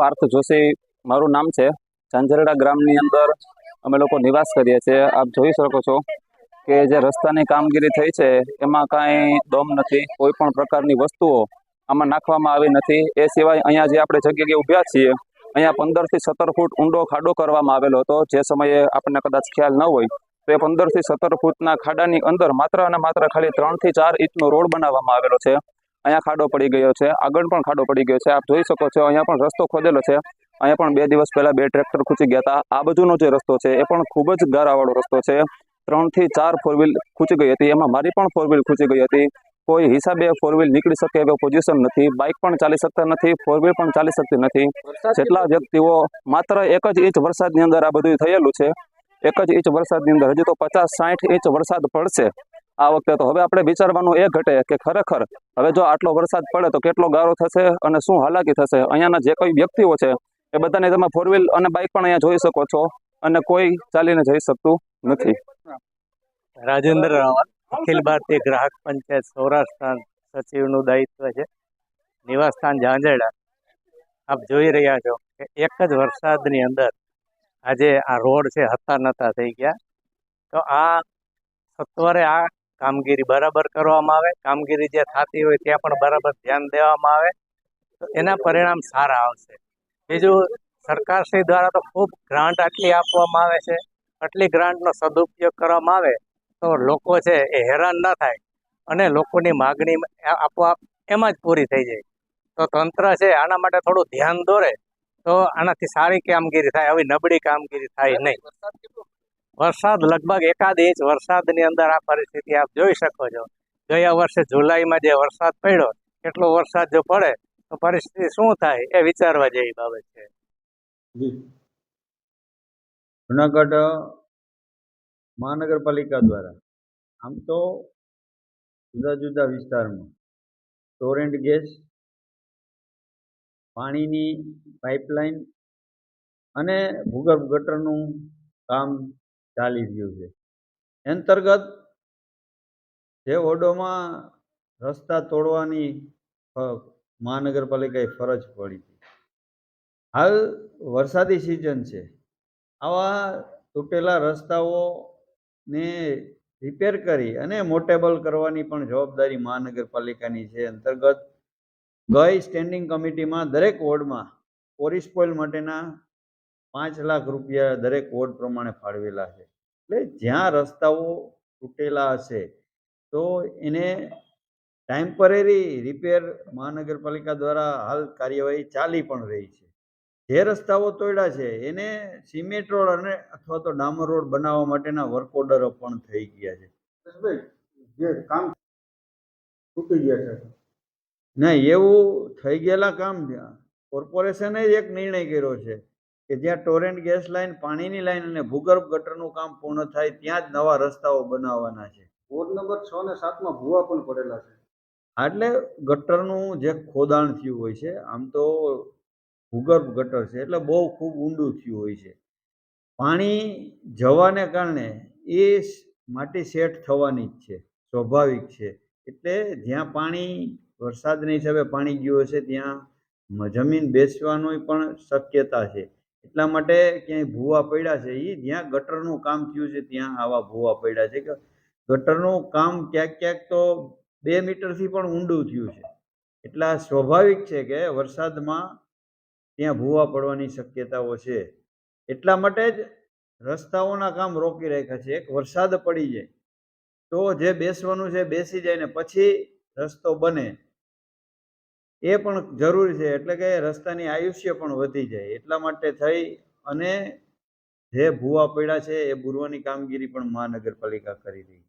પાર્થ જોશી મારું નામ છે. ઝાંઝરડા ગ્રામની અંદર અમે લોકો નિવાસ કરીએ છીએ. આપ જોઈ શકો છો કે જે રસ્તાની કામગીરી થઈ છે, એમાં કાંઈ દમ નથી, કોઈ પણ પ્રકારની વસ્તુઓ આમાં નાખવામાં આવી નથી. એ સિવાય અહીંયા જે આપણે જગ્યાએ ઊભ્યા છીએ, અહીંયા પંદરથી સત્તર ફૂટ ઊંડો ખાડો કરવામાં આવેલો હતો. જે સમયે આપણને કદાચ ખ્યાલ ન હોય, તો એ પંદરથી સત્તર ફૂટના ખાડાની અંદર માત્ર અને માત્ર ખાલી ત્રણથી ચાર ઇંચનો રોડ બનાવવામાં આવેલો છે. અહીંયા ખાડો પડી ગયો છે. આગળ પણ ખાડો પડી ગયો છે. આપ જોઈ શકો છો અહીંયા પણ રસ્તો ખોદેલો છે. અહીંયા પણ બે દિવસ પહેલા બે ટ્રેક્ટર ખૂંચી ગયા હતા. આ બાજુનો જે રસ્તો છે એ પણ ખૂબ જ ગારાવાળો રસ્તો છે. ત્રણથી ચાર ફોર વ્હીલ ખૂંચી ગઈ હતી. એમાં મારી પણ ફોર વ્હીલ ખૂંચી ગઈ હતી. કોઈ હિસાબે ફોર વ્હીલ નીકળી શકે એવો પોઝિશન નથી. બાઇક પણ ચાલી શકતા નથી. ફોર વ્હીલ પણ ચાલી શકતી નથી. જેટલા વ્યક્તિઓ માત્ર એક જ ઇંચ વરસાદની અંદર આ બધું થયેલું છે. એક જ ઇંચ વરસાદની અંદર હજી તો પચાસ સાઠ ઇંચ વરસાદ પડશે. આ વખતે તો હવે આપણે વિચારવાનું એ ઘટે કે ખરેખર હવે જો આટલો વરસાદ પડે તો કેટલો ગારો થશે અને શું હાલાકી થશે? અહીંયાના જે કોઈ વ્યક્તિઓ છે, એ બધાને તમે ફોર વ્હીલ અને બાઇક પણ અહીંયા જોઈ શકો છો અને કોઈ ચાલીને જઈ શકતું નથી. રાજેન્દ્ર રાવલ, અખિલ ભારતીય ગ્રાહક પંચાયત સૌરાષ્ટ્ર સચિવનું દાયિત્વ છે. નિવાસસ્થાન ઝાંઝરડા. આપ જોઈ રહ્યા છો કે એક જ વરસાદની અંદર આજે આ રોડ છે હતા નતા થઈ ગયા. તો આ સત્વરે આ કામગીરી બરાબર કરવામાં આવે, કામગીરી જે થતી હોય ત્યાં પણ બરાબર ધ્યાન દેવામાં આવે, તો એના પરિણામ સારા આવશે. બીજું, સરકારશ્રી દ્વારા તો ખૂબ ગ્રાન્ટ આટલી આપવામાં આવે છે, આટલી ગ્રાન્ટનો સદુપયોગ કરવામાં આવે, તો લોકો છે એ હેરાન ન થાય અને લોકોની માગણી આપોઆપ એમાં જ પૂરી થઈ જાય. તો તંત્ર છે આના માટે થોડું ધ્યાન દોરે, તો આનાથી સારી કામગીરી થાય, આવી નબળી કામગીરી થાય નહીં. વરસાદ લગભગ એકાદ ઇંચ વરસાદની અંદર આ પરિસ્થિતિ આપ જોઈ શકો છો. ગયા વર્ષે જુલાઈમાં જે વરસાદ પડ્યો, એટલો વરસાદ જો પડે, તો પરિસ્થિતિ શું થાય એ વિચારવા જેવી બાબત છે. જુનાગઢ મહાનગરપાલિકા દ્વારા આમ તો જુદા જુદા વિસ્તારમાં ટોરેન્ટ ગેસ પાણીની પાઇપલાઇન અને ભૂગર્ભ ગટરનું કામ ચાલી રહ્યું છે. અંતર્ગત જે વોર્ડોમાં રસ્તા તોડવાની મહાનગરપાલિકાએ ફરજ પડી હતી. હાલ વરસાદી સિઝન છે. આવા તૂટેલા રસ્તાઓને રિપેર કરી અને મોટેબલ કરવાની પણ જવાબદારી મહાનગરપાલિકાની છે. અંતર્ગત ગઈ સ્ટેન્ડિંગ કમિટીમાં દરેક વોર્ડમાં ઓરિસ્પોઇલ માટેના પાંચ લાખ રૂપિયા દરેક વોર્ડ પ્રમાણે ફાળવેલા છે. એટલે જ્યાં રસ્તાઓ તૂટેલા હશે તો એને ટેમ્પરરી રિપેર મહાનગરપાલિકા દ્વારા હાલ કાર્યવાહી ચાલી પણ રહી છે. જે રસ્તાઓ તોડ્યા છે એને સિમેન્ટ રોડ અને અથવા તો ડામર રોડ બનાવવા માટેના વર્ક ઓર્ડરો પણ થઈ ગયા છે. જે કામ તૂટી ગયા છે. ના એવું થઈ ગયેલા કામ કોર્પોરેશને જ એક નિર્ણય કર્યો છે. કે જ્યાં ટોરેન્ટ ગેસ લાઇન પાણીની લાઇન અને ભૂગર્ભ ગટરનું કામ પૂર્ણ થાય ત્યાં જ નવા રસ્તાઓ બનાવવાના છે. વોર્ડ નંબર છ ને સાતમાં ભૂવા પણ પડેલા છે. એટલે ગટરનું જે ખોદાણ થયું હોય છે આમ તો ભૂગર્ભ ગટર છે એટલે બહુ ખૂબ ઊંડું થયું હોય છે. પાણી જવાને કારણે એ માટી સેટ થવાની જ છે સ્વાભાવિક છે. એટલે જ્યાં પાણી વરસાદના હિસાબે પાણી ગયું હશે ત્યાં જમીન બેસવાની પણ શક્યતા છે. એટલા માટે ક્યાંય ભૂવા પડ્યા છે એ જ્યાં ગટરનું કામ થયું છે ત્યાં આવા ભૂવા પડ્યા છે. કે ગટરનું કામ ક્યાંક ક્યાંક તો બે મીટરથી પણ ઊંડું થયું છે. એટલા સ્વાભાવિક છે કે વરસાદમાં ત્યાં ભૂવા પડવાની શક્યતાઓ છે. એટલા માટે જ રસ્તાઓના કામ રોકી રાખ્યા છે. એક વરસાદ પડી જાય તો જે બેસવાનું છે બેસી જાય ને પછી રસ્તો બને. એ પણ જરૂરી છે, એટલે કે રસ્તાની આયુષ્ય પણ વધી જાય. એટલા માટે થઈ અને જે ભૂવા પડ્યા છે, એ બુરવાની કામગીરી પણ મહાનગરપાલિકા કરી રહી છે.